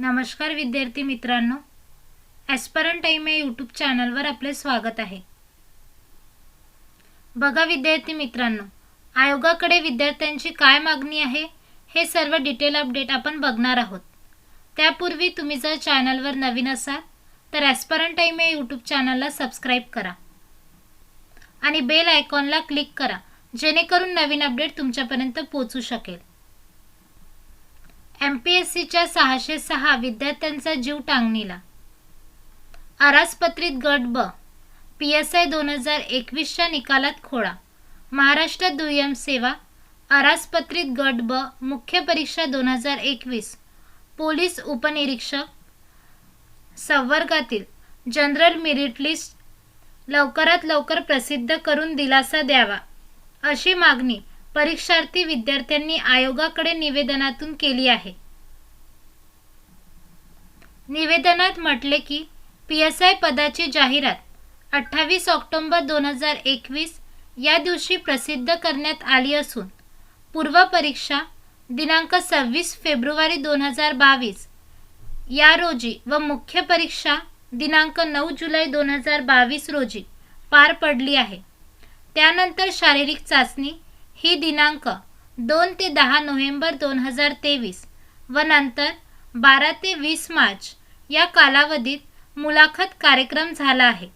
नमस्कार विद्यार्थी मित्रांनो. ॲस्परंट टाईम या यूट्यूब चॅनलवर आपले स्वागत आहे. बघा विद्यार्थी मित्रांनो आयोगाकडे विद्यार्थ्यांची काय मागणी आहे हे सर्व डिटेल अपडेट आपण बघणार आहोत. त्यापूर्वी तुम्ही जर चॅनलवर नवीन असाल तर ॲस्परंट टाईम या यूट्यूब चॅनलला सबस्क्राईब करा. आणि बेल आयकॉनला क्लिक करा जेणेकरून नवीन अपडेट तुमच्यापर्यंत पोचू शकेल. एम पी एस सीच्या सहाशे सहा विद्यार्थ्यांचा जीव टांगणीला. आरासपत्रित गट ब. पी एस आय दोन हजार एकवीसच्या निकालात खोळा. महाराष्ट्र दुय्यम सेवा. आरासपत्रित गट ब. मुख्य परीक्षा दोन हजार एकवीस. पोलीस उपनिरीक्षक. संवर्गातील. General merit list. लवकरात लवकर प्रसिद्ध करून दिलासा द्यावा. अशी मागणी परीक्षार्थी विद्यार्थ्यांनी आयोगाकडे निवेदनातून केली आहे. निवेदनात म्हटले की पी एस आय पदाची जाहिरात अठ्ठावीस ऑक्टोंबर दोन हजार एकवीस या दिवशी प्रसिद्ध करण्यात आली असून पूर्वपरीक्षा दिनांक सव्वीस फेब्रुवारी दोन हजार बावीस या रोजी व मुख्य परीक्षा दिनांक नऊ जुलै दोन हजार बावीस रोजी पार पडली आहे. त्यानंतर शारीरिक चाचणी ही दिनांक दोन ते दहा नोव्हेंबर दोन हजार तेवीस व नंतर बारा ते वीस मार्च या कालावधीत मुलाखत कार्यक्रम झाला आहे.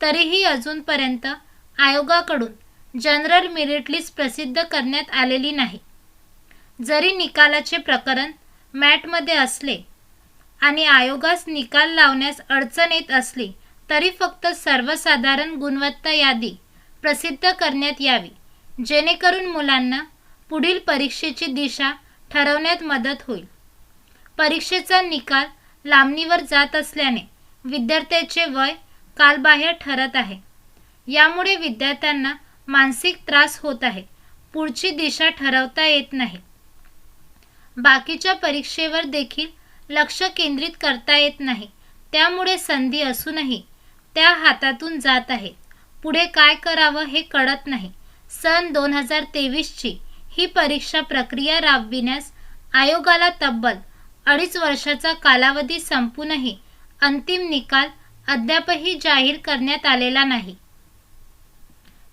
तरीही अजूनपर्यंत आयोगाकडून जनरल मेरिट लिस्ट प्रसिद्ध करण्यात आलेली नाही. जरी निकालाचे प्रकरण मॅटमध्ये असले आणि आयोगास निकाल लावण्यास अडचण येत असली तरी फक्त सर्वसाधारण गुणवत्ता यादी प्रसिद्ध करण्यात यावी. जेणेकरून मुलांना पुढील परीक्षेची दिशा ठरवण्यात मदत होईल. परीक्षेचा निकाल लांबणीवर जात असल्याने विद्यार्थ्याचे वय कालबाह्य ठरत आहे. यामुळे विद्यार्थ्यांना मानसिक त्रास होत आहे. पुढची दिशा ठरवता येत नाही. बाकीच्या परीक्षेवर देखील लक्ष केंद्रित करता येत नाही. त्यामुळे संधी असूनही त्या हातातून जात आहे. पुढे काय करावं हे कळत नाही. सन दोन हजार तेवीसची ही परीक्षा प्रक्रिया राबविण्यास आयोगाला तब्बल अडीच वर्षाचा कालावधी संपूनही अंतिम निकाल अद्यापही जाहीर करण्यात आलेला नाही.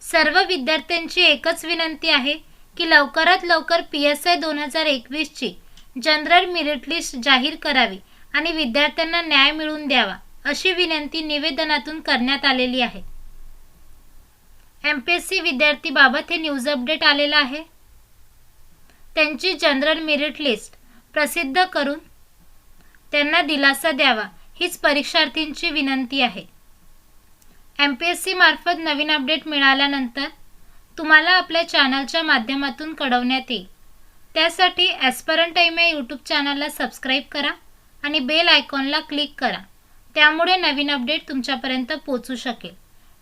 सर्व विद्यार्थ्यांची एकच विनंती आहे की लवकरात लवकर पी एस आय दोन हजार एकवीसची जनरल मेरिट लिस्ट जाहीर करावी आणि विद्यार्थ्यांना न्याय मिळवून द्यावा अशी विनंती निवेदनातून करण्यात आलेली आहे. एम पी एस सी विद्यार्थीबाबत हे न्यूज अपडेट आलेलं आहे. त्यांची जनरल मेरिट लिस्ट प्रसिद्ध करून त्यांना दिलासा द्यावा हीच परीक्षार्थींची विनंती आहे. एम पी एस सीमार्फत नवीन अपडेट मिळाल्यानंतर तुम्हाला आपल्या चॅनलच्या माध्यमातून कळवण्यात येईल. त्यासाठी ॲस्परंट टाईम या यूट्यूब चॅनलला सबस्क्राईब करा आणि बेल आयकॉनला क्लिक करा. त्यामुळे नवीन अपडेट तुमच्यापर्यंत पोचू शकेल.